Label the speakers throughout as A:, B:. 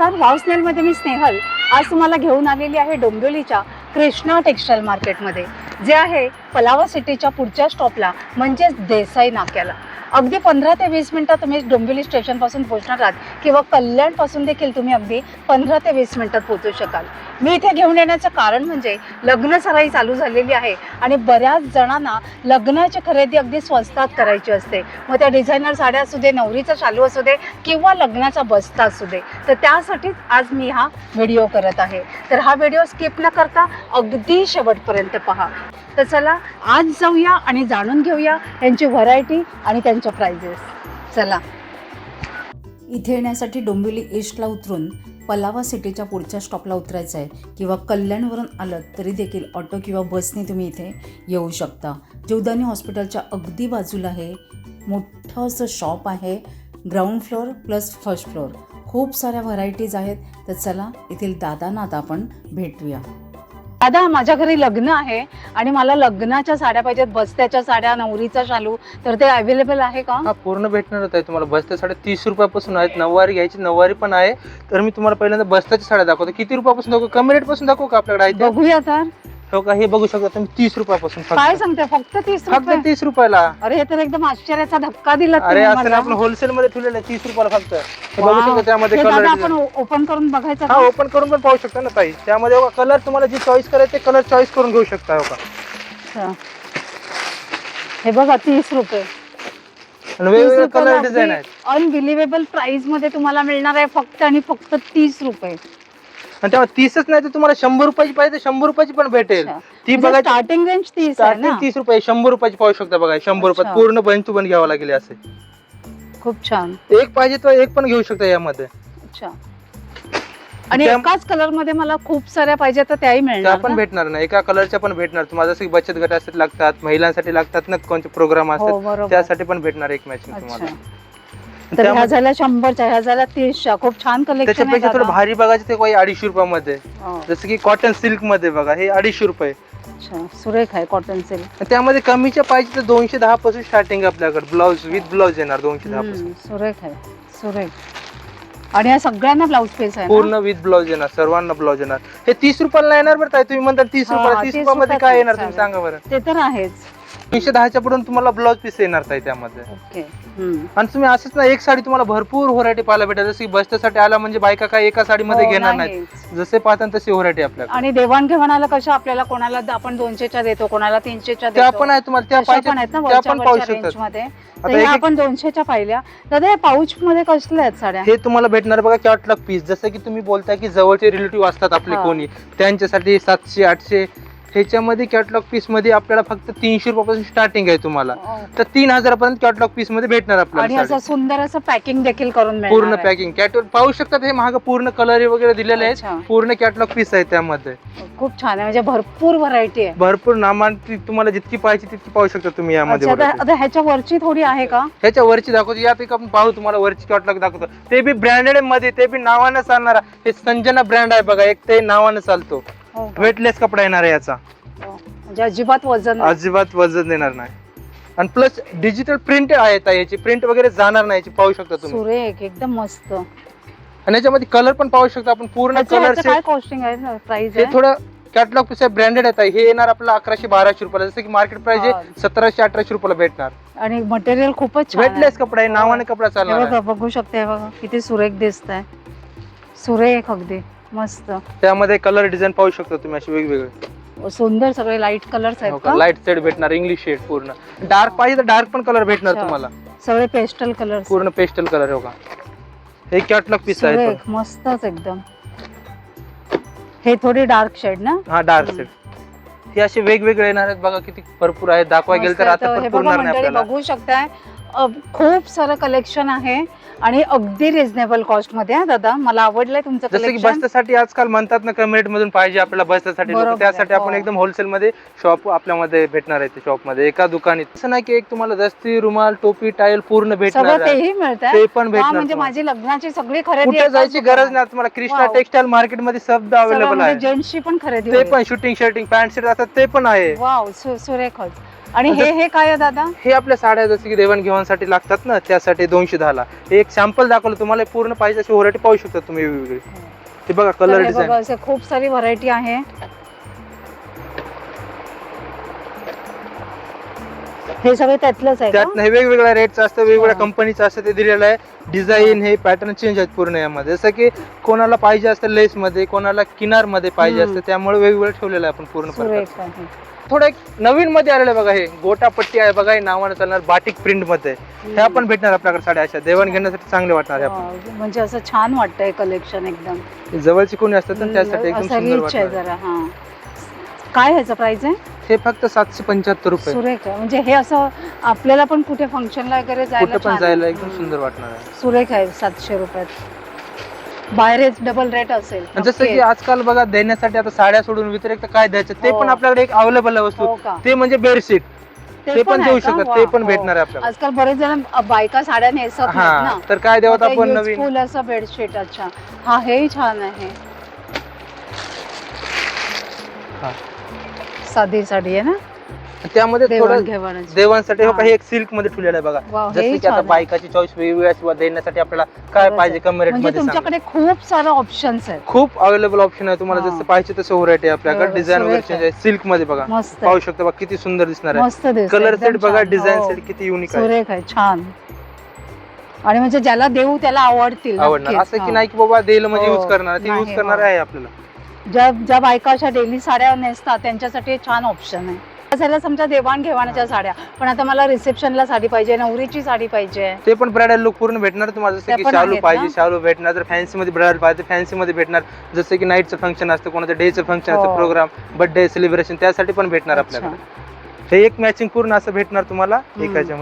A: नमस्कार वावस्नेलमध्ये मी स्नेहल. आज तुम्हाला घेऊन आलेली आहे डोंबिवलीच्या कृष्णा टेक्स्टाईल मार्केटमध्ये जे आहे पलावा सिटीच्या पुढच्या स्टॉपला म्हणजेच देसाई नाक्याला. अगदी पंधरा ते वीस मिनटं तुम्ही डोंबिवली स्टेशनपासून पोहोचणार आहात किंवा कल्याणपासून देखील तुम्ही अगदी पंधरा ते वीस मिनटात पोहोचू शकाल. मी इथे घेऊन येण्याचं कारण म्हणजे लग्न सराई चालू झालेली आहे आणि बऱ्याच जणांना लग्नाची खरेदी अगदी स्वस्तात करायची असते. मग त्या डिझायनर साड्या असू दे नवरीचा चालू असू दे किंवा लग्नाचा बस्ता असू दे. तर त्यासाठीच आज मी हा व्हिडिओ करत आहे. तर हा व्हिडिओ स्किप न करता अगदी शेवटपर्यंत पहा. तर चला आज जाऊया आणि जाणून घेऊया यांची व्हरायटी आणि त्यांच्या प्राइजेस चला. इथे येण्यासाठी डोंबिवली ईस्टला उतरून पलावा सिटीच्या पुढच्या स्टॉपला उतरायचं आहे किंवा कल्याणवरून आलं तरी देखील ऑटो किंवा बसने तुम्ही इथे येऊ शकता. जीवदानी हॉस्पिटलच्या अगदी बाजूला हे मोठं असं शॉप आहे. Ground floor plus first floor खूप साऱ्या व्हरायटीज आहेत. तर चला येथील दादांना आता आपण भेटूया. दादा माझ्या घरी लग्न आहे आणि मला लग्नाच्या साड्या पाहिजेत बस्त्याच्या साड्या नवरीचा शालू. तर ते अवेलेबल आहे का?
B: हा पूर्ण भेटणारच आहे तुम्हाला. बस्त्या साड्या तीस रुपयापासून आहेत. नऊवारी घ्यायची नऊवारी पण आहे. तर मी तुम्हाला पहिल्यांदा बस्त्याच्या साड्या दाखवतो. किती रुपयापासून दाखवू? कमी रेटपासून दाखवू का आपल्याकडे? आहे?
A: बघूया तर
B: हो का? हे बघू शकता तुम्ही तीस रुपयापासून
A: काय
B: फक्त
A: सांगते फक्त तीस
B: फक्त
A: रुपये?
B: तीस रुपयाला.
A: अरे हे तर एकदम आश्चर्याचा धक्का दिला
B: अरे
A: तुम्ही
B: असं
A: मला.
B: आपण होलसेल मध्ये ठेवलेलं आहे तीस रुपयाला फक्त. हे बघू
A: Wow.
B: शकता त्यामध्ये
A: हे दादा
B: कलर
A: आपण ओपन करून बघायचं
B: हा
A: का?
B: ओपन करून पण पाहू शकता ना ताई. त्यामध्ये कलर तुम्हाला जे चॉईस करायचे ते कलर चॉईस करून घेऊ शकता हो का?
A: अच्छा. हे बघा तीस रुपये.
B: आणि वेगवेगळे कलर डिझाईन आहेत.
A: अनबिलिव्हेबल प्राइसमध्ये तुम्हाला मिळणार आहे फक्त आणि फक्त तीस रुपये.
B: आणि तेव्हा तीसच नाही तर तुम्हाला शंभर रुपयाची पाहिजे तर शंभर रुपयाची पण भेटेल. ती बघायची
A: स्टार्टिंग रेंज तीस आहे
B: तीस रुपये शंभर रुपयाची पाहू शकता बघा. शंभर रुपयात
A: अच्छा.
B: पूर्ण टू बन घ्यावं लागेल असे.
A: खूप छान.
B: एक पाहिजे तर एक पण घेऊ शकता यामध्ये.
A: अच्छा. आणि
B: त्या-
A: एकाच कलरमध्ये मला खूप साऱ्या पाहिजे तर त्याही
B: त्या
A: मिळणार
B: पण
A: ना?
B: भेटणार ना एका कलरच्या पण भेटणार. तुम्हाला जसं की बचत गटासाठी लागतात महिलांसाठी लागतात ना कोणते प्रोग्राम
A: हो
B: असतात
A: बरोबर.
B: त्यासाठी पण भेटणार एक मॅचिंग
A: अच्छा.
B: तुम्हाला.
A: तर ह्या
B: त्यामध्ये-
A: झाल्या शंभरच्या ह्या झाल्या तीसच्या खूप छान कलेक्शन
B: थोडं. भारी बघायचं ते काही अडीचशे रुपयामध्ये.
A: हो,
B: जसं की कॉटन सिल्कमध्ये बघा हे अडीचशे रुपये.
A: अच्छा सुरेख आहे कॉटन सिल्क
B: आणि त्यामध्ये कमीच्या पाहिजे तर दोनशे दहा पासून स्टार्टिंग आपल्याकडे. ब्लाऊज विथ ब्लाऊज येणार दोनशे दहा पासून.
A: सुरेख आहे सुरेख. आणि या सगळ्यांना ब्लाऊज पीस आहे ना?
B: पूर्ण विथ ब्लाऊज येणार सर्वांना ब्लाऊज येणार. हे तीस रुपयाला नाही येणार बरं ताई तुम्ही म्हणता तीस
A: हा,
B: रुपयाला तीस
A: 30
B: रुपयामध्ये
A: रुपयात
B: काय येणार तुम्ही
A: चालेल.
B: सांगा बरं.
A: ते तर आहेच.
B: तीनशे दहाच्या पुढून तुम्हाला ब्लाऊज पीस येणार ताई त्यामध्ये.
A: ओके. हम्म.
B: आणि तुम्ही असंच ना एक साडी तुम्हाला भरपूर व्हरायटी पाहायला भेटेल. जसं की बसच्यासाठी आला म्हणजे बायका काय एका साडीमध्ये
A: हो,
B: घेणार नाही
A: नाहीच.
B: जसे पाहतात तशी व्हरायटी आपल्याकडे.
A: आणि देवाणघेवाणाला कशा आपल्याला कोणाला आपण दोनशेच्या देतो कोणाला तीनशेच्या
B: त्या
A: देतो?
B: पण आहे तुम्हाला त्या पाहिजे
A: पण आहेत ना
B: त्या
A: वरच्या
B: पण पाहू
A: वरच्या
B: शकतात.
A: तर ह्या
B: एक-
A: आपण दोनशेच्या पाहिल्या. दादा या पाऊच मध्ये कसल्या आहेत साड्या?
B: हे तुम्हाला भेटणार बघा कॅटलॉग पीस जसं की तुम्ही बोलताय की जवळचे रिलेटिव्ह असतात आपले
A: हा.
B: कोणी. त्यांच्यासाठी सातशे आठशे ह्याच्यामध्ये कॅटलॉग पीसमध्ये आपल्याला फक्त तीनशे रुपयापासून स्टार्टिंग आहे तुम्हाला. तर तीन हजारापर्यंत कॅटलॉग पीसमध्ये भेटणार
A: आणि
B: आपल्याला
A: असं
B: साडी.
A: सुंदर असं पॅकिंग देखील करून मिळणार
B: पूर्ण
A: आहे.
B: पॅकिंग कॅटलॉग पाहू शकतात हे महाग पूर्ण कलर वगैरे दिलेले आहेत. पूर्ण कॅटलॉग पीस आहे त्यामध्ये.
A: खूप छान आहे. म्हणजे भरपूर व्हरायटी आहे.
B: भरपूर नामान तुम्हाला जितकी पाहिजे तितकी पाहू शकता तुम्ही यामध्ये
A: अच्छा तर ह्याच्या वरची थोडी आहे का?
B: ह्याच्या वरची दाखवतो. यात एक आपण पाहू तुम्हाला वरची कॅटलॉग दाखवतो. ते बी ब्रँडेडमध्ये ते बी नावानं चालणारा. हे संजना ब्रँड आहे बघा. एक ते नावानं चालतो.
A: हो का?
B: वेटलेस कपडा येणार आहे याचा
A: हो. म्हणजे अजिबात वजन नाही.
B: अजिबात वजन देणार नाही आणि प्लस डिजिटल प्रिंट आहे ताई याची प्रिंट वगैरे जाणार नाही याची पाहू शकता तुम्ही
A: सुरेख एकदम मस्त
B: आणि याच्यामध्ये कलर पण पाहू शकता आपण पूर्ण
A: ह्याचं- ह्याचं
B: कलरचे
A: काय कॉस्टिंग आहे प्राइस
B: हे थोडं कॅटलॉग आहे ब्रँडेड आहे ताई. हे येणार आपल्याला अकराशे बाराशे रुपयाला जसं की मार्केट प्राइस
A: हा.
B: आहे सतराशे अठराशे रुपयाला भेटणार
A: आणि मटेरियल खूपच छान आहे.
B: वेटलेस कपडा आहे नावाने कपडा
A: हे
B: चालणार आहे.
A: बघा बघू शकते हे बघा किती सुरेख दिसत आहे सुरेख अगदी मस्त.
B: त्यामध्ये कलर डिझाईन पाहू शकता तुम्ही असे वेगवेगळे.
A: सुंदर सगळे लाइट कलर्स आहेत का?
B: लाइट शेड भेटणार इंग्लिश शेड पूर्ण. डार्क पाहिजे तर डार्क पण कलर भेटणार
A: अच्छा.
B: तुम्हाला.
A: सगळे पेस्टल कलर्स
B: पूर्ण पेस्टल कलर हो का? हे कॅटलॉग पीस आहे.
A: सुरेख मस्तच एकदम. हे थोडी डार्क शेड ना?
B: हा डार्क. शेड हे असे वेगवेगळे येणार आहेत. बघा किती भरपूर आहेत. दाखवाय गेलं
A: मस्त
B: तर
A: आहे.
B: आता
A: तर हे बघा
B: पुरणार नाही
A: मंडळी
B: आपल्याला.
A: बघू शकताय. खूप सारं कलेक्शन आहे आणि अगदी रिझनेबल कॉस्टमध्ये हा दादा मला आवडलंय तुमचं
B: जसं की
A: कलेक्शन
B: बसण्यासाठी आजकाल म्हणतात ना कमी रेट मधून पाहिजे आपल्याला बसण्यासाठी लोकं.
A: बरोबर आहे,
B: त्यासाठी आपण
A: हो.
B: एकदम होलसेल मध्ये शॉप आपल्यामध्ये भेटणार आहे शॉपमध्ये एका दुकानात असं नाही की एक तुम्हाला दस्ती रुमाल टोपी टाईल पूर्ण भेटणार
A: सगळं
B: आहे.
A: तेही मिळत
B: ते पण
A: म्हणजे
B: भेटणार
A: म्हणजे
B: तुम्हाला.
A: माझी लग्नाची सगळी खरेदी
B: कुठे
A: एकाच
B: जायची
A: दुकानात.
B: गरज नाही तुम्हाला कृष्णा
A: Wow.
B: टेक्सटाईल मार्केटमध्ये शब्द अवेलेबल आहे
A: जेंट्सची पण खरेदी
B: ते पण शूटिंग शर्टिंग पॅन्ट शर्ट असतात ते पण आहे
A: वाव सुरेखच आणि हे हे काय आहे दादा?
B: हे आपल्या साड्या जसं की देवाणघेवाणसाठी लागतात ना त्यासाठी दोनशे दहाला हे एक सॅम्पल दाखवलं तुम्हाला पूर्ण पाहिजे अशी व्हरायटी पाहू शकता तुम्ही वेगवेगळी. हे बघा कलर डिझाईन
A: खूप सारी व्हरायटी आहे. हे सगळे त्यातलंच आहे?
B: त्यात हे वेगवेगळ्या रेटचं असतं वेगवेगळ्या. कंपनीचं असतं ते दिलेलं आहे. डिझाईन हे पॅटर्न चेंज आहेत पूर्ण यामध्ये. जसं की कोणाला पाहिजे असतं लेस मध्ये कोणाला किनारमध्ये पाहिजे. असतं त्यामुळे वेगवेगळं ठेवलेलं आहे आपण पूर्ण थोडं एक नवीन मध्ये आलेलं बघा हे. गोटा पट्टी आहे बघा हे नावानं चालणार बाटिक प्रिंटमध्ये. ह्या पण भेटणार आपल्याकडे साड्या अशा. देवाण घेण्यासाठी चांगले वाटणार आहे
A: म्हणजे असं छान वाटतंय कलेक्शन एकदम.
B: जवळची कोणी असतात ना त्यासाठी एकदम
A: असं
B: सुंदर
A: रिच आहे
B: वाटणार.
A: जरा हा. काय ह्याचं प्राइस आहे?
B: हे फक्त सातशे पंच्याहत्तर रुपये.
A: सुरेख आहे. म्हणजे हे असं आपल्याला पण कुठे फंक्शनला वगैरे जायला
B: पण
A: छान
B: जायला. एकदम सुंदर वाटणार आहे.
A: सुरेख आहे सातशे रुपयात. बाहेरच डबल रेट असेल.
B: आणि जसं की. आजकाल बघा देण्यासाठी आता साड्या सोडून व्यतिरिक्त काय द्यायचं? ते
A: हो.
B: पण आपल्याकडे एक अवेलेबल आहे वस्तू.
A: हो का?
B: ते म्हणजे बेडशीट ते पण
A: आहे
B: देऊ
A: का? वा,
B: ते पण
A: हो.
B: भेटणार आहे आपल्याला
A: आजकाल बरेच जण अ, बायका साड्या नेसत नाहीत
B: हा
A: ना?
B: तर काय देवत आपण नवीन?
A: फुल असं बेडशीट अच्छा. हा हेही छान आहे.
B: हा.
A: साधी साडी आहे ना?
B: त्यामध्ये थोडं देवांसाठी हो का
A: हा.
B: हे एक सिल्कमध्ये ठेवलेलं आहे बघा
A: वाव,
B: जसं
A: हेही
B: की आता
A: छान आहे.
B: बायकाची चॉईस वेगवेगळ्या किंवा देण्यासाठी आपल्याला काय पाहिजे कमी रेट
A: म्हणजे
B: मध्ये सांगा.
A: तुमच्याकडे खूप सारे ऑप्शन्स आहेत
B: खूप अवेलेबल ऑप्शन आहे तुम्हाला
A: हा.
B: जसं पाहिजे तसं व्हरायटी आपल्याकडे
A: बरोबर,
B: डिझाईन वगैरे
A: सुरेख
B: चेंज आहे सिल्कमध्ये बघा
A: मस्त आहे.
B: पाहू शकता बघा किती सुंदर दिसणार आहे
A: मस्त दिसतंय,
B: कलर
A: एकदम
B: सेट बघा
A: छान.
B: डिझाईन
A: हो.
B: सेट किती युनिक आहे
A: सुरेख आहे छान आणि म्हणजे ज्याला देऊ त्याला आवडतील
B: आवडणार
A: नक्कीच.
B: असं की
A: हा.
B: नाही की बाबा देईल म्हणजे
A: हो.
B: यूज करणार ते
A: नाही,
B: यूज करणार
A: हो.
B: आहे आपल्याला
A: ज्या ज्या बायका अशा डेली साड्या नेसतात त्यांच्यासाठी हे छान ऑप्शन आहे झाल्या समजा देवाण घेवाणाच्या साड्या पण आता मला रिसेप्शनला साडी पाहिजे नवरीची साडी पाहिजे
B: ते पण ब्रायडल लुक पूर्ण भेटणार तुम्हाला जसं की शालू पाहिजे? शालू भेटणार जर फॅन्सी मध्ये ब्रायडल पाहिजे फॅन्सी मध्ये भेटणार जसं की नाईटचं फंक्शन असतं कोणाचं डेचं फंक्शन असतं. प्रोग्राम बर्थडे सेलिब्रेशन त्यासाठी पण भेटणार. आपल्याकडे हे एक मॅचिंग पूर्ण असं भेटणार तुम्हाला
A: हम्म.
B: एकाच्या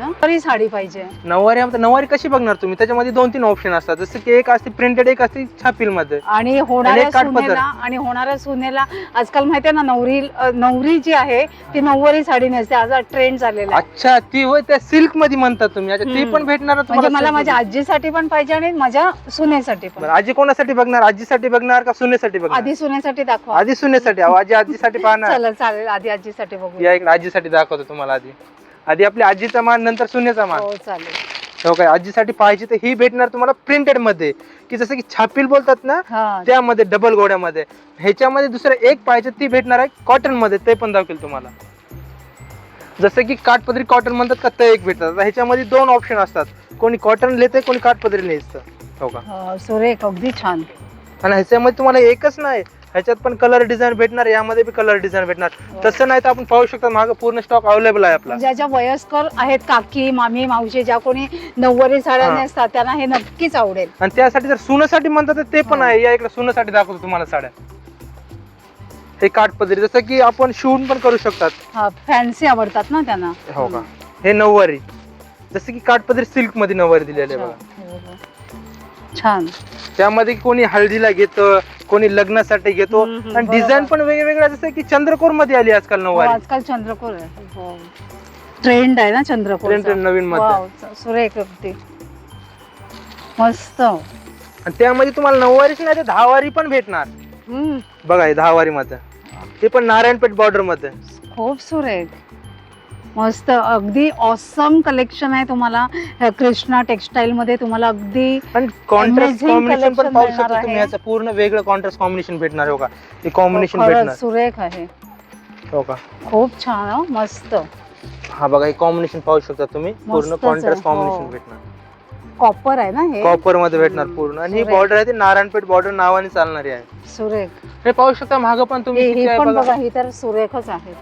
A: ना? तरी साडी पाहिजे.
B: नऊवारी नऊवारी कशी बघणार तुम्ही? त्याच्यामध्ये दोन तीन ऑप्शन असतात. जसं की एक असते प्रिंटेड एक असते छापील मध्ये
A: आणि होणाऱ्या
B: आणि काठपदर.
A: सुनेला आणि होणाऱ्या सुनेला आजकाल माहितीये ना नवरी अ, नवरी जी आहे ती नऊवारी साडी नेसते. आज ट्रेंड झालेला आहे.
B: अच्छा ती होय त्या सिल्कमध्ये म्हणतात तुम्ही. अच्छा ती
A: हम्म.
B: पण भेटणार
A: म्हणजे
B: तुम्हाला
A: मला
B: silk
A: माझ्या
B: मध्ये.
A: आजीसाठी पण पाहिजे आणि माझ्या सुनेसाठी पण.
B: बरं, आजी कोणासाठी बघणार? आजीसाठी बघणार का सुनेसाठी बघणार?
A: आधी सुनेसाठी दाखवा.
B: आधी सुनेसाठी. अहो, आजी आजीसाठी पाहणार.
A: चला चालेल. आधी आजीसाठी बघू
B: या इकडे आजीसाठी दाखवतो तुम्हाला आधी. आधी आपली आजीचा मान नंतर सुनेचा मान.
A: हो चालेल.
B: हो काय? आजीसाठी पाहिजे तर ही भेटणार तुम्हाला प्रिंटेडमध्ये. की जसं की छापील बोलतात ना
A: हा.
B: त्यामध्ये डबल गोड्यामध्ये. ह्याच्यामध्ये दुसरं एक पाहिजे ती भेटणार आहे कॉटनमध्ये. ते पण दाखवेल तुम्हाला. जसं की काठपदरी कॉटन म्हणतात का ते एक भेटतात. आता ह्याच्यामध्ये दोन ऑप्शन असतात. कोणी कॉटन लिहिते कोणी काठपदरी लिहितं हो का?
A: हा, सुरेख अगदी छान.
B: आणि ह्याच्यामध्ये तुम्हाला एकच नाही ह्याच्यात पण कलर डिझाईन भेटणार यामध्ये बी कलर डिझाईन भेटणार. तसं नाही तर आपण पाहू शकता मागं पूर्ण स्टॉक अवेलेबल आहे आपला.
A: ज्या ज्या वयस्कर आहेत काकी मामी मावशी ज्या कोणी नऊवारी साड्या
B: हा.
A: नेसतात त्यांना हे नक्कीच आवडेल.
B: आणि त्यासाठी जर सुनासाठी म्हणतात तर ते पण
A: हा.
B: आहे. या इकडे सुनासाठी दाखवतो तुम्हाला साड्या. हे काठपदरी जसं की आपण शिवून पण करू शकतात.
A: हा फॅन्सी आवडतात ना त्यांना.
B: हो का? हे नऊवारी. जसं की काठपदरी सिल्कमध्ये नऊवारी दिलेले आहे. बघा.
A: हो, हो. छान.
B: त्यामध्ये कोणी हळदीला घेतं कोणी लग्नासाठी घेतो.
A: हम्म, हम्म,
B: आणि
A: बरोबर.
B: डिझाईन पण वेगवेगळ्या जसं की चंद्रकोरमध्ये आली आजकाल
A: हो,
B: नऊवारी
A: आजकाल चंद्रकोर आहे. ट्रेंड आहे ना चंद्रकोर
B: ट्रेंड नवीन मध्ये.
A: सुरेख अगदी. मस्त.
B: आणि त्यामध्ये तुम्हाला नऊवारीच नाही तर दहावारी पण भेटणार.
A: हम्म,
B: बघा हे दहावारी मध्ये ते पण नारायणपेठ बॉर्डरमध्ये.
A: खूप सुरेख. मस्त अगदी ऑसम कलेक्शन आहे तुम्हाला. कृष्णा टेक्सटाईल मध्ये तुम्हाला अगदी
B: कॉन्ट्रास्ट कॉम्बिनेशन पण
A: collection
B: पाहू
A: मिळणार
B: शकता तुम्ही
A: आहे.
B: याचं पूर्ण वेगळं कॉन्ट्रास्ट कॉम्बिनेशन भेटणार हो का हे कॉम्बिनेशन
A: खरंच
B: भेटणार.
A: सुरेख आहे.
B: हो का?
A: खूप छान हो, मस्त.
B: हा बघा हे कॉम्बिनेशन पाहू शकता तुम्ही. पूर्ण कॉन्ट्रास्ट
A: हो.
B: कॉम्बिनेशन भेटणार.
A: कॉपर आहे ना हे?
B: कॉपरमध्ये भेटणार पूर्ण. आणि ही. बॉर्डर आहे ती नारायणपेठ बॉर्डर नावाने चालणारी आहे.
A: सुरेख.
B: हे पाहू शकता मागं पण तुम्ही
A: हे हे पण.
B: बघा
A: ही तर सुरेखच आहे.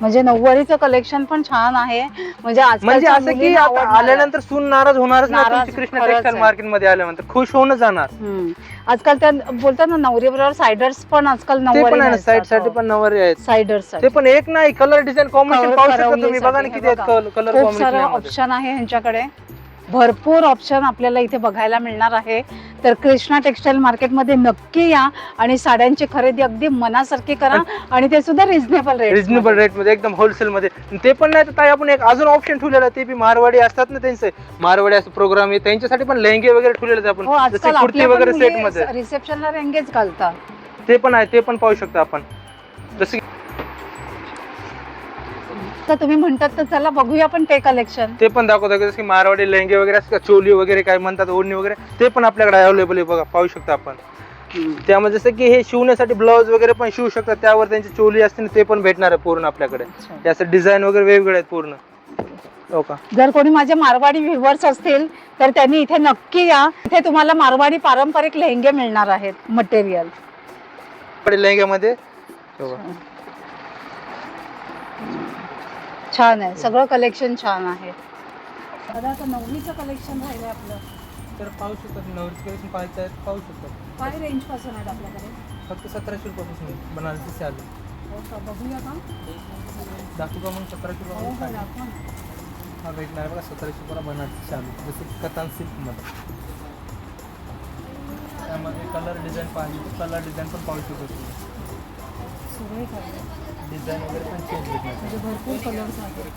A: म्हणजे नऊवारीचं कलेक्शन पण छान आहे. म्हणजे
B: म्हणजे
A: आजकालच्या
B: असं की
A: मुलींना
B: आता
A: आवडणार. आहे.
B: आल्यानंतर सून नाराज होणारच
A: नाराज
B: तुमची कृष्ण
A: खरंच
B: टेक्सटाईल
A: आहे.
B: मार्केटमध्ये आल्यानंतर. खुश होऊन जाणार.
A: हम्म. आजकाल त्या बोलतात ना नवरी बरोबर सायडर्स पण आजकाल
B: ते पण आहे ना साईडसाठी पण नवरी आहेत.
A: सायडर्स
B: ते पण एक नाही कलर डिझाईन कॉम्बिनेशन
A: Color
B: पाहू शकता तुम्ही. बघा ना किती आहेत. कलर
A: खूप सारे
B: कॉम्बिनेशन
A: ऑप्शन आहे ह्यांच्याकडे. भरपूर ऑप्शन आपल्याला इथे बघायला मिळणार आहे. तर कृष्णा टेक्सटाईल मार्केटमध्ये नक्की या आणि साड्यांची खरेदी अगदी मनासारखी करा आणि ते सुद्धा रिझनेबल रेट
B: रिजनेबल रेटमध्ये एकदम होलसेल मध्ये. ते पण नाही तर ताई आपण एक अजून ऑप्शन ठेवलेलं आहे. ते बी मारवाडी असतात ना त्यांचे. मारवाडी असं प्रोग्राम आहे. त्यांच्यासाठी पण लेहंगे वगैरे ठेवलेले
A: हो
B: आपण. जसे
A: आजकाल
B: कुर्ती वगैरे सेटमध्ये.
A: रिसेप्शनला रेंगेच घालतात.
B: ते पण आहे ते पण पाहू शकता आपण. जसे
A: तर तुम्ही म्हणतात तर चला बघूया पण ते कलेक्शन
B: ते पण दाखवतो जसं की मारवाडी लेहंगे वगैरे असतात का चोली वगैरे काय म्हणतात ओढणी वगैरे ते पण आपल्याकडे अवेलेबल आहे बघा पाहू शकता आपण. त्यामध्ये जसं की हे शिवण्यासाठी ब्लाऊज वगैरे पण शिवू शकतात त्यावर त्यांची चोली असते ते पण भेटणार आहे पूर्ण आपल्याकडे. त्याचं डिझाईन वगैरे वेगवेगळे आहेत पूर्ण. हो
A: जर कोणी माझे मारवाडी व्ह्युअर्स असतील तर त्यांनी इथे नक्की या. इथे तुम्हाला मारवाडी पारंपरिक लेहंगे मिळणार आहेत मटेरियल
B: लेहंग्यामध्ये हो.
A: छान आहे. सगळं कलेक्शन छान आहे. दादा आता नवरीचं कलेक्शन राहिलं आपलं.
B: तर पाहू शकतात नवरीच कलेक्शन पाहायचं आहे पाहू शकतात
A: काय रेंजपासून आहेत आपल्याकडे?
B: फक्त सतराशे रुपयापासून बनारसी चालू
A: हो का? बघूया का?
B: दाखवू का मग सतराशे
A: हो
B: रुपये
A: का दाखवा ना.
B: हा भेटणार बघा सतराशे रुपयाला बनारसी चालू जसं की कतान सिल्कमध्ये. त्यामध्ये कलर डिझाईन पाहिजे. तर कलर डिझाईन पण पाहू शकतो तुम्ही.
A: सुरेख आहे.
B: डिझाईन वगैरे पण चेंज भेटणार
A: म्हणजे भरपूर कलर्स आहेत.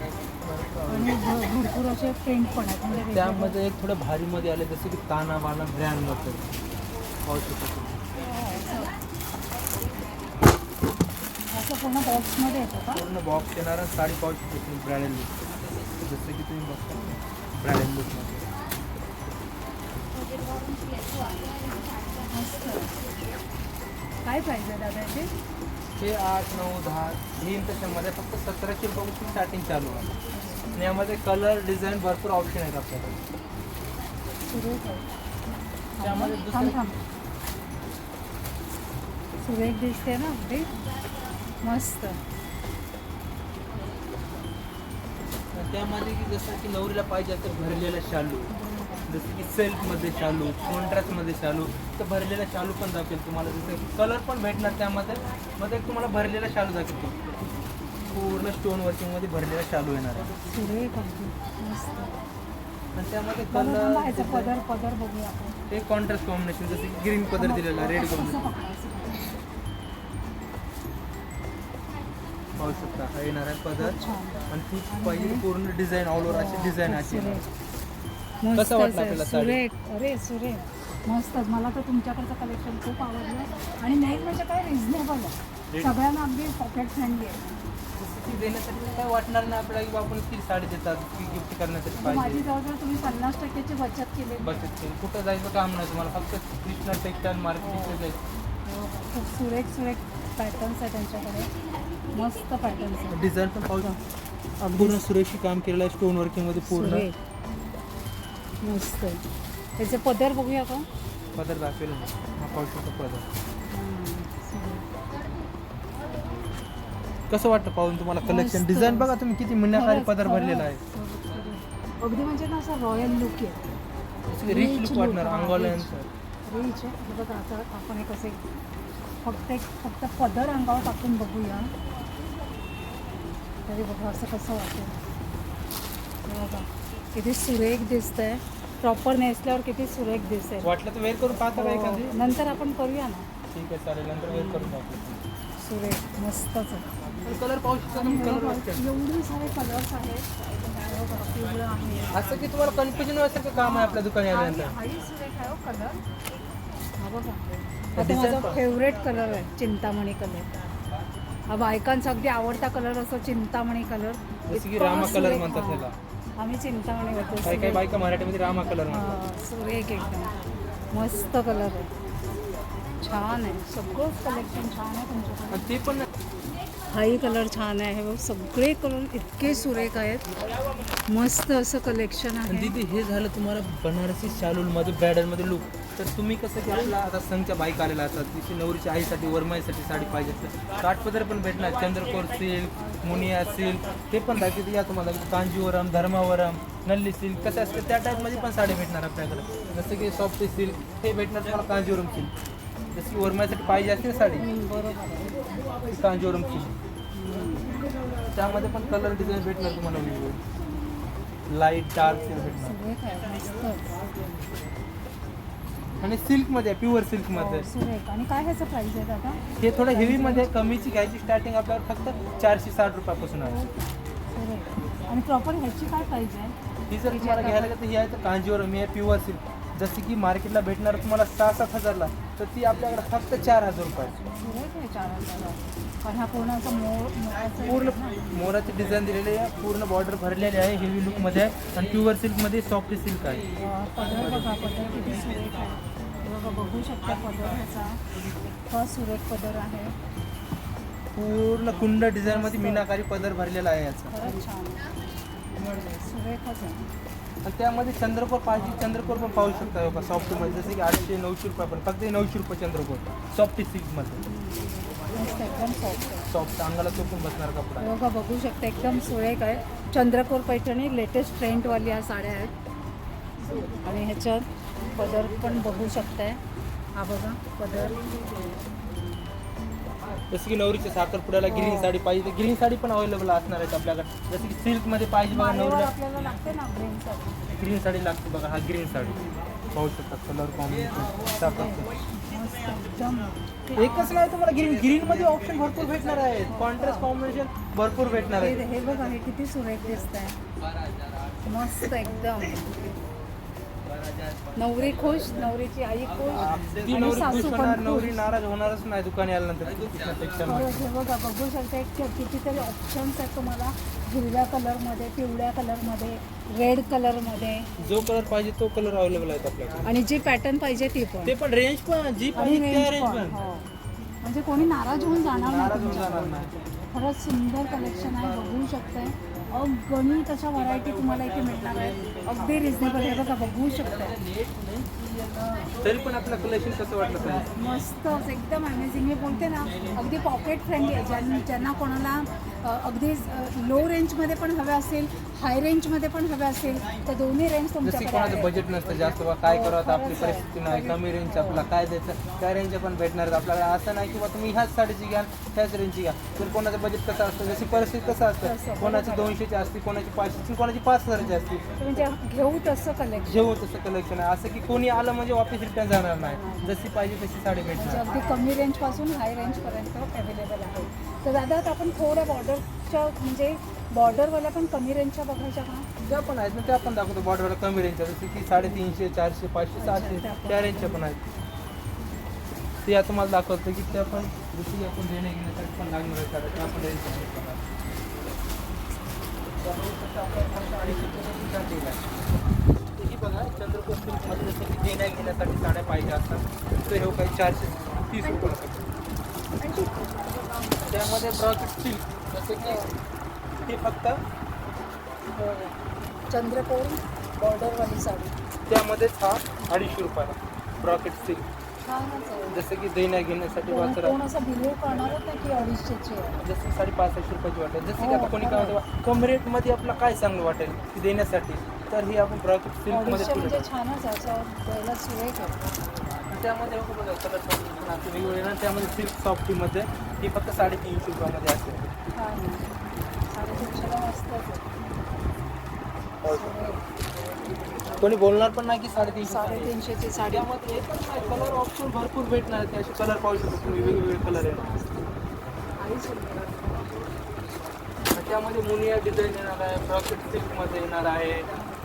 A: आणि भ- भरपूर असे प्रिंट पण आहेत. म्हणजे वेगवेगळे.
B: त्यामध्ये एक थोडं भारीमध्ये आले जसे की ताना बाना पाहू शकतो तुम्ही.
A: असं पूर्ण बॉक्समध्ये येतं का?
B: पूर्ण बॉक्स येणार आणि साडी पाहू शकतो तुम्ही ब्रँडेड लुक जसं की तुम्ही बघता. ब्रँडेड लुकमध्ये
A: मस्त काय प्राईस आहे दादा याची?
B: हे आठ नऊ दहा तीन त्याच्यामध्ये फक्त सतराशे रुपयापासून स्टार्टिंग चालू आहे. आणि यामध्ये कलर डिझाईन भरपूर ऑप्शन आहेत आपल्याकडे. त्यामध्ये
A: थांब
B: दुसरं
A: थांब सुरेख दिसते ना अगदी. मस्त.
B: त्यामध्ये की जसं की नवरीला पाहिजे असं भरलेला शालू. जसं की सिल्कमध्ये शालू कॉन्ट्रास्टमध्ये शालू तर भरलेला शालू पण दाखवेल तुम्हाला. जसं कलर पण भेटणार त्यामध्ये. मध्ये एक तुम्हाला भरलेला शालू दाखवतो. पूर्ण स्टोन वर्किंगमध्ये भरलेला शालू येणार आहे. आणि त्यामध्ये कलर
A: पदर पदर बघूया आपण.
B: ते कॉन्ट्रास्ट कॉम्बिनेशन जसं की ग्रीन पदर दिलेला रेड कॉम्बिनेशन. पाहू शकता हा येणार आहे पदर. आणि ती पाहिजे ती पूर्ण डिझाईन ऑल ओव्हर अशी डिझाईन अशी कसं वाटलं. आपल्याला साडी?
A: अरे सुरेख. मस्तच मला तर तुमच्याकडचं कलेक्शन खूप आवडलं. आणि मेन म्हणजे काय रिझनेबल आहे सगळ्यांना अगदी पॉकेट फ्रेंडली आहे.
B: की देण्यासाठी काय वाटणार नाही आपल्याला की बा आपण किती साडी देतात की गिफ्ट करण्यासाठी
A: तर माझी
B: पाहिजे
A: जवळजवळ तुम्ही पन्नास टक्क्याची बचत केली.
B: बचत केली. कुठं जायचं काम नाही तुम्हाला फक्त कृष्णा टेक्सटाईल मार्केटला जायचं
A: खूप सुरेख सुरेख पॅटर्न्स आहे त्यांच्याकडे. मस्त पॅटर्न्स आहे.
B: डिझाईन पण पाहू शकतो. पूर्ण सुरेशी काम केलेलं आहे स्टोन वर्किंगमध्ये पूर्ण.
A: सुरेख. मस्त. त्याचे पदर बघूया का
B: पदर दाखवेल ना. हा पाहू शकतो पदर. कसं वाटतं पाहून तुम्हाला कलेक्शन
A: मस्त.
B: डिझाईन बघा तुम्ही किती
A: खरंच,
B: पदर भरलेला आहे.
A: अगदी म्हणजे ना असं रॉयल लुक आहे.
B: रिच लुक वाटणार अंगावल्यानंतर
A: रिच आहे. हे बघा आता आपण एक असे फक्त एक फक्त पदर अंगावर टाकून बघूया. तरी बघा असं कसं वाटेल. हे बघा किती सुरेख दिसतंय. प्रॉपर नेसल्यावर किती सुरेख दिसेल.
B: वाटलं तर वेअर करून पाहता का एखादी?
A: हो, नंतर आपण करूया ना.
B: ठीक आहे चालेल नंतर वेअर करून दाखवतो
A: सुरेख मस्तच आहे.
B: कलर पाहू शकता तुम्ही कलर
A: बघा, एवढे सारे कलर्स आहेत. बघा, पिवळं आहे
B: असं की तुम्हाला कन्फ्युजन व्हायसारखं काम आहे आपल्या दुकानी
A: आणि
B: आल्यानंतर
A: हाही सुरेख आहे कलर हा बघा.
B: हा design
A: माझा. फेवरेट कलर आहे चिंतामणी कलर हा बायकांचा अगदी आवडता कलर असतो चिंतामणी कलर
B: जसं की
A: इतका
B: रामा कलर म्हणतात. त्याला.
A: आम्ही चिंतामणी
B: काही काही
A: म्हणतो
B: बायका मराठीमध्ये रामा कलर
A: सुरेख एकदम. मस्त कलर आहे. छान आहे. सगळंच कलेक्शन छान आहे तुमच्याकडे.
B: ते पण
A: हाही कलर छान आहे. बघ सगळे कलर इतके सुरेख आहेत. मस्त असं कलेक्शन आहे.
B: दीदी हे झालं तुम्हाला बनारसी शालूलमध्ये ब्रायडलमध्ये लुक तर तुम्ही कसं की आपला आता संघच्या बाईक आलेला असतात तिची नवरीच्या आईसाठी वरमाईसाठी साडी पाहिजे तर काठपदर पण भेटणार चंद्रकोर सिल्क मुनिया सिल्क ते पण दाखवते या तुम्हाला कांजीवरम धर्मावरम नल्ली सिल्क कसं असतं त्या टाईपमध्ये पण साडी भेटणार आपल्याकडे. जसं की सॉफ्टी सिल्क हे भेटणार तुम्हाला कांजीवरम सिल्क. जसं की वरमाईसाठी पाहिजे असते ना साडी
A: बरोबर.
B: कांजीवरम सिल्क. त्यामध्ये पण कलर डिझाईन भेटणार तुम्हाला लाइट डार्क भेटणार. आणि सिल्कमध्ये प्युअर सिल्कमध्ये
A: हो, सुरेख. आणि काय ह्याचं प्राइस आहे दादा?
B: हे थोडं हेवी मध्ये कमीची घ्यायची स्टार्टिंग आपल्याला फक्त चारशे साठ रुपयापासून आहे
A: सुरेख. आणि प्रॉपर ह्याची काय प्राइस आहे?
B: ही जर तुम्हाला घ्यायला गेलं तर ही आहे तर कांजीवरम. ही आहे प्युअर सिल्क जशी की मार्केटला भेटणार तुम्हाला सहा सात हजारला तर ती आपल्याकडे फक्त चार हजार रुपये.
A: चार. पण हा पूर्ण असा मोर
B: पूर्ण. मोराची डिझाईन दिलेली आहे. पूर्ण बॉर्डर भरलेली आहे हेवी लुकमध्ये. आहे. आणि प्युअर सिल्कमध्ये सॉफ्ट सिल्क आहे.
A: बघा हे बघा शकता पदर ह्याचा. इतका सुरेख पदर आहे.
B: पूर्ण कुंड डिझाईन मध्ये मीनाकारी पदर भरलेला आहे याचा.
A: खरंच छान. सुरेखच आहे.
B: आणि त्यामध्ये चंद्रकोर पाहिजे चंद्रकोर पण पाहू शकता बघा सॉफ्टमध्ये. जसे की आठशे नऊशे रुपये पण फक्त हे नऊशे रुपये चंद्रकोर. सॉफ्ट सिल्कमध्ये.
A: मस्त एकदम सॉफ्ट आहे
B: सॉफ्ट अंगाला तो पण बसणार कपडा
A: हे बघा बघू शकता एकदम सुरेख आहे. चंद्रकोर पैठणी लेटेस्ट ट्रेंडवाली ह्या साड्या आहेत. आणि ह्याच्यात पदर पण बघू शकताय. हा बघा पदर.
B: जसं की नवरीच्या साखरपुड्याला ग्रीन साडी पाहिजे. तर ग्रीन साडी पण अवेलेबल असणार आहेत आपल्याकडे. जसं की सिल्कमध्ये पाहिजे बघा
A: मानेवर
B: नवरीला.
A: आपल्याला लागते ना ग्रीन साडी.
B: ग्रीन साडी लागते बघा हा ग्रीन साडी. पाहू शकता कलर कॉम्बिनेशन
A: मस्त एकदम.
B: एकच नाही तुम्हाला ग्रीन ग्रीन मध्ये ऑप्शन भरपूर भेटणार आहेत. कॉन्ट्रास्ट कॉम्बिनेशन भरपूर भेटणार
A: हे
B: आहे
A: हे बघा हे किती सुरेख दिसत आहे मस्त एकदम. नवरी खुश नवरीची आई खुश
B: ती
A: आणि
B: नवरी खुश
A: सासू
B: होणार
A: पण
B: नवरी
A: खुश
B: नाराज होणारच नाही दुकानी आल्यानंतर
A: हे बघा बघू शकता एक कितीतरी ऑप्शन्स आहेत तुम्हाला. हिरव्या कलरमध्ये पिवळ्या कलरमध्ये रेड कलरमध्ये
B: जो कलर पाहिजे तो कलर अवेलेबल आहेत आपल्याकडे.
A: आणि जी पॅटर्न पाहिजे ती पण.
B: ते पण रेंज पण जी
A: आणि
B: पाहिजे त्या
A: रेंज
B: रेंज
A: पण
B: पण.
A: हो. म्हणजे कोणी नाराज होऊन जाणार नाही
B: नाराज होऊन
A: तुमच्याकडून.
B: जाणार नाही.
A: खरंच सुंदर कलेक्शन आहे बघू शकताय. अगणित अशा व्हरायटी तुम्हाला इथे मिळणार आहेत. अगदी रिझनेबल आहे. बघा बघू शकताय
B: तरी पण आपलं कलेक्शन कसं वाटलं
A: मस्तच एकदम अमेझिंग मी बोलते ना अगदी पॉकेट फ्रेंडली आहे. ज्यां ज्यांना कोणाला अगदी लो रेंजमध्ये पण हवे असेल हाय रेंजमध्ये पण हवे असेल तर दोन्ही रेंज तुमच्याकडे
B: कोणाचं
A: आहे
B: बजेट नसतं जास्त बा काय
A: हो,
B: करावं आता आपली. परिस्थिती नाही कमी रेंज आपला काय द्यायचं त्या रेंजच्या पण भेटणार आहेत. आपल्याला असं नाही की बा तुम्ही ह्याच साडीची घ्या ह्याच रेंजची घ्या. तर कोणाचं बजेट कसं असतं जशी परिस्थिती कसं असतं कोणाची. दोनशेची असते कोणाची पाचशेची कोणाची पाच हजारची असते.
A: म्हणजे घेऊ तसं कलेक्शन
B: जेव्हा तसं कलेक्शन आहे. असं की कोणी आलं म्हणजे वापस रिटर्न जाणार नाही. जशी पाहिजे तशी साडी
A: म्हणजे
B: भेटणार
A: अगदी कमी रेंजपासून हाय रेंजपर्यंत अवेलेबल आहे. तर दादा आता आपण थोड्या बॉर्डरच्या म्हणजे बॉर्डरवाल्या पण कमी रेंजच्या बघायच्या का?
B: त्या पण आहेत ना त्या पण दाखवतो बॉर्डरला कमी रेंजच्या जसे की साडेतीनशे चारशे पाचशे सहाशे त्या रेंजच्या पण आहेत. ते आता तुम्हाला दाखवतो की त्या पण जशी आपण देणे घेण्यासाठी पण लागणार आहेत. साड्या, त्या पण रेंजच्या आहेत. ही बघा चंद्रपूर सिल्कमध्ये जसं की देण्या घेण्यासाठी साड्या पाहिजे असतात तर हे काही चारशे तीस रुपये त्यामध्ये ब्रॉकेट सिल्क जसं की हे फक्त
A: चंद्रकोर बॉर्डरवाली साडी.
B: त्यामध्येच हा अडीचशे रुपयाला ब्रॉकेट
A: आहे.
B: जसं की देण्या घेण्यासाठी
A: कोण असं नाही की अडीचशेची आहे?
B: जसं साडेपाचशे रुपयाची वाटेल. जसं की
A: हो,
B: आता कोणी काय म्हणतं कमी रेटमध्ये आपलं काय चांगलं वाटेल देण्यासाठी? तर ही आपण ब्रॉकेट ठेवू
A: म्हणजे छानच असं द्यायला आहे.
B: त्यामध्ये वेगवेगळे ना त्यामध्ये सिल्क सॉफ्टीमध्ये ही फक्त साडेतीनशे रुपयामध्ये असते कोणी बोलणार पण नाही की साडेतीनशे
A: साडेतीनशेची साडी
B: त्यामध्ये एकच नाही कलर ऑप्शन भरपूर भेटणार आहेत असे कलर पाहू शकतो तुम्ही वेगवेगळे कलर आणि त्यामध्ये मुनिया डिझाईन येणार आहे ब्रॉकेट सिल्कमध्ये येणार आहे.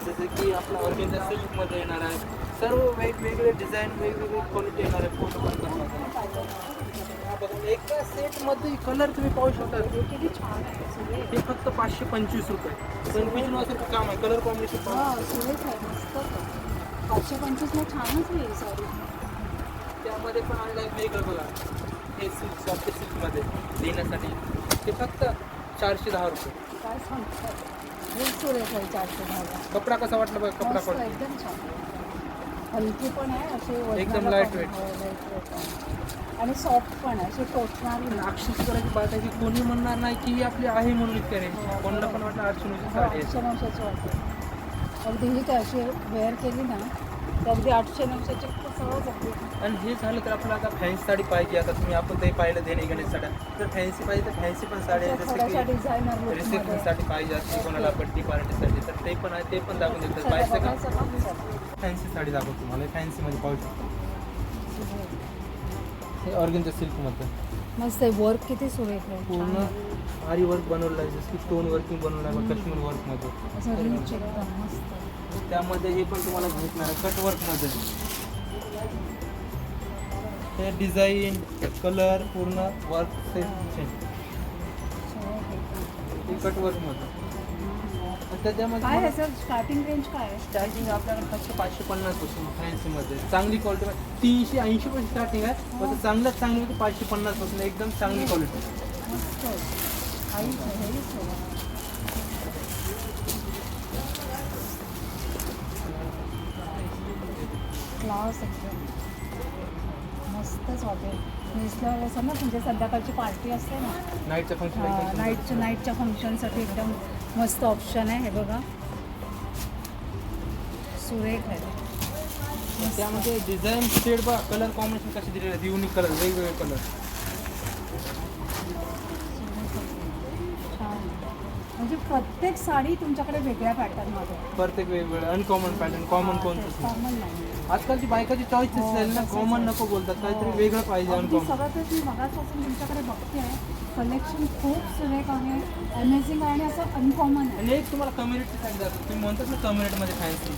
B: जसं की आपला ऑर्गेन्झा सिल्कमध्ये येणार आहे. सर्व वेगवेगळे डिझाईन वेगवेगळे क्वालिटी येणार आहे फोटो पण करणार एका सेटमध्ये कलर तुम्ही पाहू शकता.
A: हे किती छान आहे
B: हे फक्त पाचशे पंचवीस रुपये. पंचवीस वाजता काम आहे. कलर कॉम्बिनेशन
A: हा पाचशे पंचवीसला छानच आहे साडी.
B: त्यामध्ये पण आणलं आहे वेगळं बघा. हे सिल्क सॉफ्ट सिल्कमध्ये देण्यासाठी ते फक्त चारशे दहा रुपये.
A: काय सांगतात चारशे दहाला
B: कपडा कसा वाटला बघा कपडा quality.
A: एकदम छान. हलकी पण आहे अशी
B: एकदम.
A: हो, lightweight. आहे. आणि सॉफ्ट पण आहे अशी टोचणारी नाही.
B: अक्षरशः करायची बात आहे की कोणी म्हणणार नाही की ही आपली आहे म्हणून इतक्या रेंज कोणाला पण वाटलं आठशे नऊशे
A: हो, आठशे नऊशेची वाटते. अगदी ही काय अशी वेअर केली ना ते अगदी आठशे नऊशेचे सहज
B: आणि हे झालं तर आपल्याला आता फॅन्सी साडी पाहिजे. आता तुम्ही आपण ते पाहिलं देणे गणेश साड्या. तर फॅन्सी पाहिजे तर फॅन्सी पण साडी आहे
A: थोड्याशा
B: जसं की
A: डिझायनर
B: रिसेप्शनसाठी पाहिजे असते कोणाला बड्डी पार्टीसाठी तर ते पण आहे ते पण दाखवून देतात. पाहिजे का फॅन्सी साडी दाखवतो तुम्हाला. फॅन्सी मध्ये पाहू शकतो. हे ऑर्गनच्या सिल्कमध्ये.
A: मस्त आहे. वर्क किती सुरेख आहे
B: पूर्ण. आरी वर्क बनवलं आहे. जसं की स्टोन वर्किंग बनवलं आहे काश्मीर
A: वर्कमध्ये.
B: त्यामध्ये हे पण तुम्हाला भेटणार आहे. कट वर्कमध्ये. हे डिझाईन कलर पूर्ण वर्क हे कट वर्कमध्ये. आणि त्याच्यामध्ये
A: काय आहे सर? स्टार्टिंग रेंज काय आहे?
B: स्टार्टिंग आपल्याकडे फक्त पाचशे पन्नासपासून फॅन्सीमध्ये चांगली क्वालिटी तीनशे ऐंशी पासून स्टार्टिंग आहे फक्त चांगल्यात चांगली म्हणजे पाचशे पन्नासपासून एकदम चांगली क्वालिटी
A: मस्त. क्लास एकदम. मस्तच वाटेल नेसल्यावर असं ना म्हणजे संध्याकाळची पार्टी असते ना.
B: नाईटचं फंक्शन
A: नाईटच्या नाईटच्या फंक्शनसाठी एकदम मस्त ऑप्शन आहे हे बघा. सुरेख आहे.
B: त्यामध्ये डिझाईन शेड बा कलर कॉम्बिनेशन कसे दिलेले आहेत युनिक कलर वेगवेगळे कलर
A: म्हणजे प्रत्येक साडी तुमच्याकडे वेगळ्या पॅटर्नमध्ये
B: प्रत्येक वेगवेगळे अनकॉमन पॅटर्न कॉमन कोणतं
A: कॉमन नाही.
B: आजकालची बायकाची चॉईस ना कॉमन. नको बोलतात काहीतरी
A: हो.
B: वेगळं पाहिजे अनकॉमन
A: सगळं तर मी मगाचपासून तुमच्याकडे बघते कलेक्शन खूप सुरेख आहे अमेझिंग आहे आणि असं अनकॉमन आहे.
B: आणि एक तुम्हाला कम्युनिटी साईड दाखवतो. तुम्ही म्हणतात ना कम्युनिटीमध्ये फॅन्सी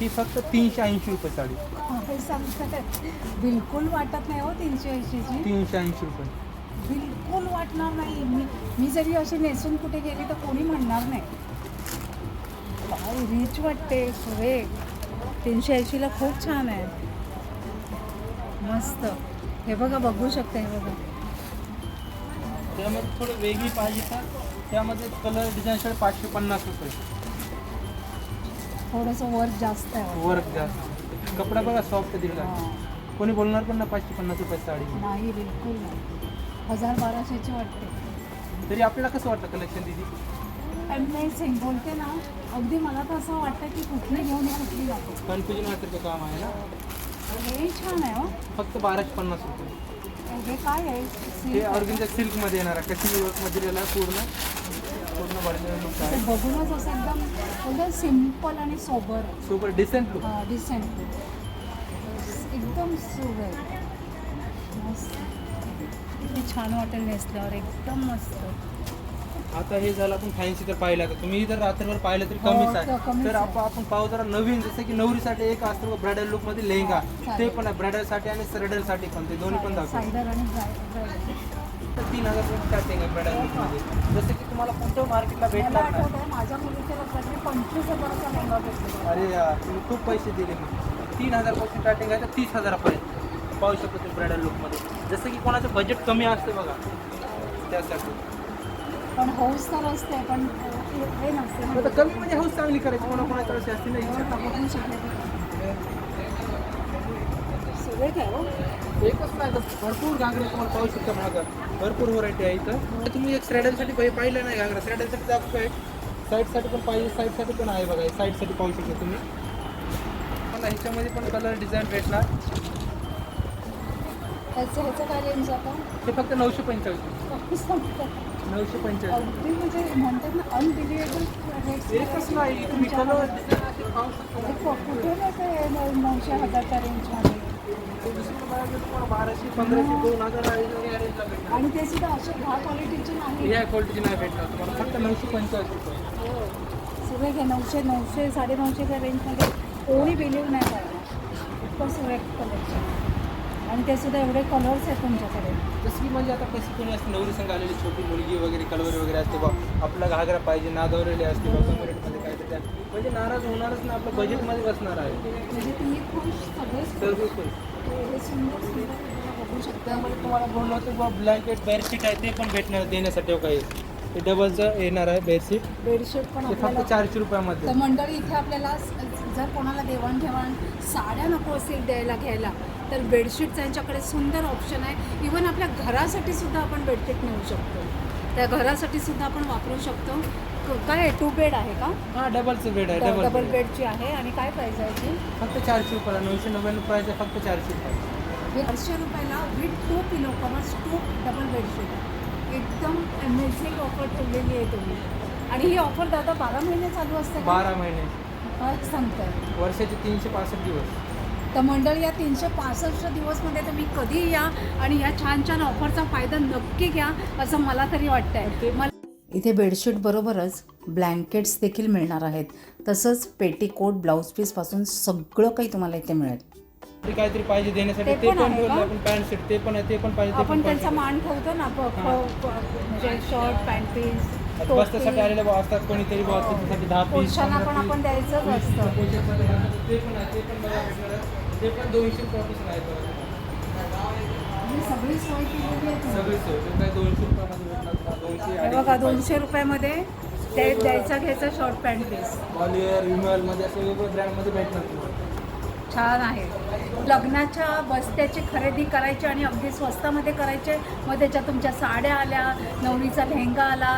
B: ही फक्त तीनशे ऐंशी रुपये साडी.
A: हे सांगतात. बिलकुल वाटत नाही हो तीनशे ऐंशीची.
B: तीनशे ऐंशी रुपये.
A: बिलकुल वाटणार नाही. मी मी जरी अशी नेसून कुठे गेली तर कोणी म्हणणार नाही. काय रिच वाटते सुरेख. तीनशे ऐंशीला खूप छान आहे. मस्त. हे बघा बघू शकते हे बघा.
B: त्यामध्ये थोडं वेगळी पाहिजे तर त्यामध्ये कलर डिझाईन शेड पाचशे पन्नास रुपये.
A: थोडंसं वर्क जास्त आहे.
B: वर्क जास्त. कपडा बघा सॉफ्ट.
A: हां.
B: कोणी बोलणार पण ना पाचशे पन्नास रुपये साडी
A: नाही बिलकुल नाही. हजार बाराशेची वाटते.
B: तरी आपल्याला कसं वाटतं कलेक्शन दिदी?
A: अमेझिंग बोलते ना अगदी मला तर असं वाटतं की कुठली घेऊन कुठली नको.
B: कन्फ्युजन वाटतं काम आहे ना?
A: हे छान आहे हो.
B: फक्त बाराशे पन्नास रुपये.
A: हे काय
B: हे
A: आहे.
B: ऑर्गनच्या सिल्कमध्ये येणार आहे. काश्मीर वर्क मटेरियल आहे पूर्ण. पूर्ण वाढलेलं लुक
A: ते
B: आहे
A: बघूनच असं एकदम एकदम सिंपल आणि sober
B: super decent look
A: decent एकदम सुरेख मस्त. किती छान वाटेल नेसल्यावर. एकदम मस्त.
B: आता हे झालं आपण फॅन्सी तर पाहिलं आता. तुम्ही जर रात्रभर पाहिलं तरी
A: हो,
B: कमीच
A: तर
B: आहे. तर. आपण आपण पाहू जरा नवीन जसं की नवरीसाठी एक असतं ब्रायडल लुकमध्ये लेहंगा.
A: चालेल.
B: ते पण आहे ब्रायडलसाठी आणि सरडलसाठी पण ते दोन्ही पण दाखवतो. तीन हजार रुपये स्टार्टिंग आहे ब्रायडल लुकमध्ये? जसं की तुम्हाला कुठं मार्केटला भेटणार नाही.
A: माझ्या मुलीच्या लग्नात पंचवीस हजाराचा लेहंगा घेतलेला
B: अरे तुम्ही खूप पैसे दिले तीन हजारपासून स्टार्टिंग आहे तर तीस हजारापर्यंत. पाहू शकतो तुम्ही ब्रायडल लुकमध्ये जसं की कोणाचं बजेट कमी असते बघा. त्यासाठी.
A: पण हौस तर असते पण हे- हे नसते.
B: आता कमी म्हणजे हाऊस चांगली करायची कोणा कोणाची अशी असते ना इच्छा
A: आता बघू शकले सुरेख आहे हो?
B: एकच नाही भरपूर घागरे तुम्हाला पाहू शकता माझा भरपूर व्हरायटी आहे इथं. तुम्ही एक स्रेडलसाठी पाहि- पाहिलं नाही घागरा. स्रेडलसाठी दाखवतोय साईडसाठी पण पाहिजे साईडसाठी पण आहे बघा. साईडसाठी पाहू शकता तुम्ही. मला ह्याच्यामध्ये पण कलर डिझाईन भेटणार.
A: ह्याचं ह्याचं काय रेंज आता?
B: ते फक्त नऊशे पंचेचाळीस. नऊशे
A: अगदी म्हणजे म्हणतात ना अनबिलिएबल
B: एकच नाही तुम्ही कलर डिझाईन असे पाहू शकता
A: कुठे नाही ते न- नऊशे हजारच्या रेंजमध्ये
B: ते तुम्हाला बाराशे पंधराशे दोन हजार अडीच या रेंजला भेटणार.
A: आणि ते सुद्धा ह्या क्वालिटीचे नाही.
B: या क्वालिटीची नाही भेटणार तुम्हाला. फक्त नऊशे रुपये.
A: हो. सुरेख आहे नऊशे नऊशे साडेनऊशेच्या रेंजमध्ये कोणी बिलीव नाही करणार. इतकं सुरेख कलेक्शन आणि ते सुद्धा एवढे कलर्स आहेत तुमच्याकडे.
B: जसं की म्हणजे आता कशी कोणी असते नवरी संघ आलेली छोटी मुलगी वगैरे कलवरी वगैरे असते बा आपला घागरा पाहिजे नादवलेली असते बा कम्युनिटीमध्ये काय तर म्हणजे नाराज होणारच ना आपलं बजेटमध्ये बसणार आहे.
A: म्हणजे तुम्ही खुश सगळेच
B: सर्व सोय
A: हे सुंदर सुंदर तुम्हाला बघू शकता.
B: त्यामध्ये तुम्हाला बोललो होतं बा ब्लँकेट बेडशीट आहे ते पण भेटणार देण्यासाठी काही. ते डबलचं येणार आहे बेडशीट
A: बेडशीट पण
B: फक्त चारशे रुपयामध्ये.
A: तर मंडळी इथे आपल्याला जर कोणाला देवाणघेवाण साड्या नको असेल द्यायला घ्यायला तर बेडशीट त्यांच्याकडे सुंदर ऑप्शन आहे. इवन आपल्या घरासाठी सुद्धा आपण बेडशीट नेऊ शकतो. त्या घरासाठी सुद्धा आपण वापरू शकतो. काय आहे? टू बेड आहे का?
B: हा डबलचं बेड आहे
A: डबल
B: डबल बेड
A: बेडची आहे. आणि काय प्राइस आहे याची?
B: फक्त चारशे रुपयाला नऊशे नव्याण्णव प्राईस आहे फक्त चारशे रुपये
A: चारशे रुपयाला with two pillow covers two double bedsheet एकदम अमेझिंग ऑफर ठेवलेली आहे तुम्ही. आणि ही ऑफर दादा बारा महिने चालू असते?
B: बारा महिने.
A: सांगताय?
B: वर्षाचे तीनशे पासष्ट दिवस.
A: तर मंडळ या तीनशे पासष्ट दिवसमध्ये तुम्ही कधी या आणि या छान छान ऑफरचा फायदा नक्की घ्या असं मला तरी वाटतंय. मला
C: इथे बेडशीट बरोबरच ब्लँकेट्स देखील मिळणार आहेत. तसंच पेटीकोट ब्लाऊज पीसपासून सगळं काही तुम्हाला इथे मिळेल.
B: काहीतरी पाहिजे देण्यासाठी
A: ते पण आहे?
B: आपण पॅन्ट शर्ट ते पण आहे ते पण पाहिजे ते
A: आपण
B: पण
A: त्यांचा. मान ठेवतो ना म्हणजे शर्ट पॅन्ट पीस
B: आलेले असतात कोणीतरी बा दहा पीस
A: पण आपण द्यायचंच असतं.
B: ते पण आहे ते पण आहे. ते पण दोनशे रुपयापासून आहे बघा.
A: सगळी सोय केलेली आहे तुम्ही.
B: सगळी सोय. ते काय दोनशे रुपयामध्ये भेटणार दोनशे
A: हे बघा दोनशे रुपयामध्ये ते द्यायचा घ्यायचा शॉर्ट पॅन्ट पीस
B: ग्वालियर विमलमध्ये असं वेगवेगळ्या ब्रँडमध्ये भेटणार तुम्हाला.
A: छान आहे. लग्नाच्या बस्त्याची खरेदी करायची आणि अगदी स्वस्तामध्ये करायचे मग त्याच्यात तुमच्या साड्या आल्या नवरीचा लेहंगा आला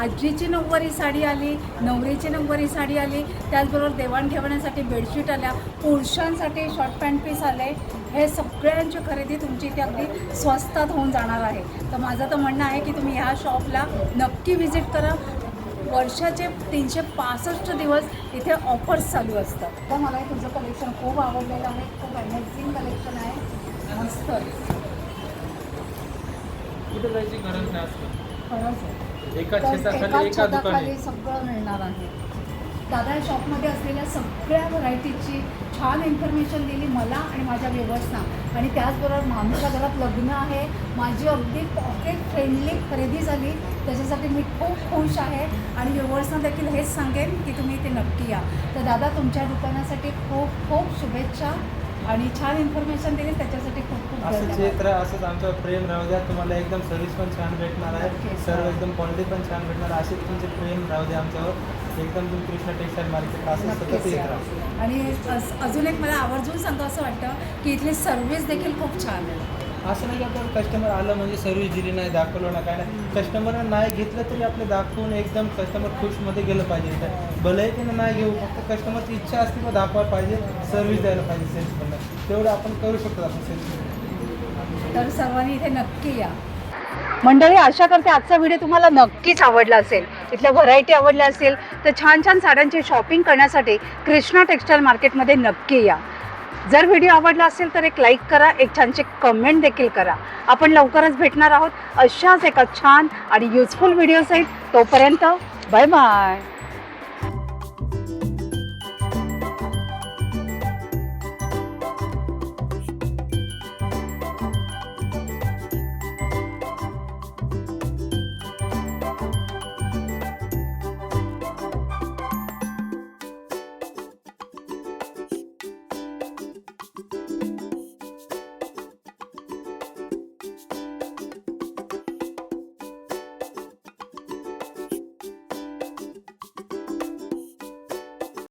A: आजीची नऊवारी साडी आली नवरीची नऊवारी साडी आली. त्याचबरोबर देवाणघेवाण्यासाठी बेडशीट आल्या. पुरुषांसाठी शॉर्ट पॅन्ट पीस आले. हे सगळ्यांची खरेदी तुमची इथे अगदी स्वस्तात होऊन जाणार आहे. तर माझं तर म्हणणं आहे की तुम्ही ह्या शॉपला नक्की व्हिजिट करा. वर्षाचे तीनशे पासष्ट दिवस इथे ऑफर्स चालू असतात. तर मला हे तुझं कलेक्शन खूप आवडलेलं आहे. खूप अमेझिंग कलेक्शन आहे. मस्त.
B: कुठे जायची गरज नाही असतं
A: खरंच आहे.
B: एका छताखाली एका दुकाने
A: सगळं मिळणार आहे. दादा या शॉपमध्ये असलेल्या सगळ्या व्हरायटीची छान इन्फॉर्मेशन दिली मला आणि माझ्या व्ह्युअर्सना आणि त्याचबरोबर मामीच्या घरात लग्न आहे. माझी अगदी पॉकेट फ्रेंडली खरेदी झाली. त्याच्यासाठी मी खूप खुश आहे. आणि व्ह्युअर्सना देखील हेच सांगेन की तुम्ही इथे नक्की या. तर दादा तुमच्या दुकानासाठी खूप खूप शुभेच्छा आणि छान इन्फॉर्मेशन दिली. त्याच्यासाठी खूप
B: असंच येत राहा असंच आमचं प्रेम राहू द्या. तुम्हाला एकदम सर्व्हिस पण छान भेटणार आहे.
A: Okay,
B: सर्व. एकदम क्वालिटी पण छान भेटणार. आहे असेच तुमचे प्रेम राहू द्या आमच्यावर. एकदम तुम्ही कृष्णा टेक्सटाईल मार्केट असं सतत येत. राहा
A: आणि अजून एक मला आवर्जून सांगावं असं वाटतं की इथली सर्व्हिस देखील खूप छान आहे
B: असं नाही की आपण कस्टमर आलं म्हणजे सर्व्हिस दिली नाही दाखवलं ना काय नाही. कस्टमरनं नाही घेतलं तरी आपलं दाखवून एकदम कस्टमर खुशमध्ये गेलं पाहिजे तर भलेही त्यानं नाही घेऊ फक्त कस्टमरची इच्छा असते मग दाखवायला पाहिजे सर्व्हिस द्यायला पाहिजे सेल्सकडनं तेवढं आपण करू शकतो आपण सेल्स
A: तर सर्वांनी इथे नक्की या. मंडळी आशा करते आजचा व्हिडिओ तुम्हाला नक्कीच आवडला असेल. इथल्या व्हरायटी आवडल्या असेल तर छान छान साड्यांची शॉपिंग करण्यासाठी कृष्णा टेक्स्टाईल मार्केटमध्ये नक्की या. जर व्हिडिओ आवडला असेल तर एक लाईक करा एक छानशी कमेंट देखील करा. आपण लवकरच भेटणार आहोत अशाच एका छान आणि युजफुल व्हिडिओ आहेत तोपर्यंत बाय बाय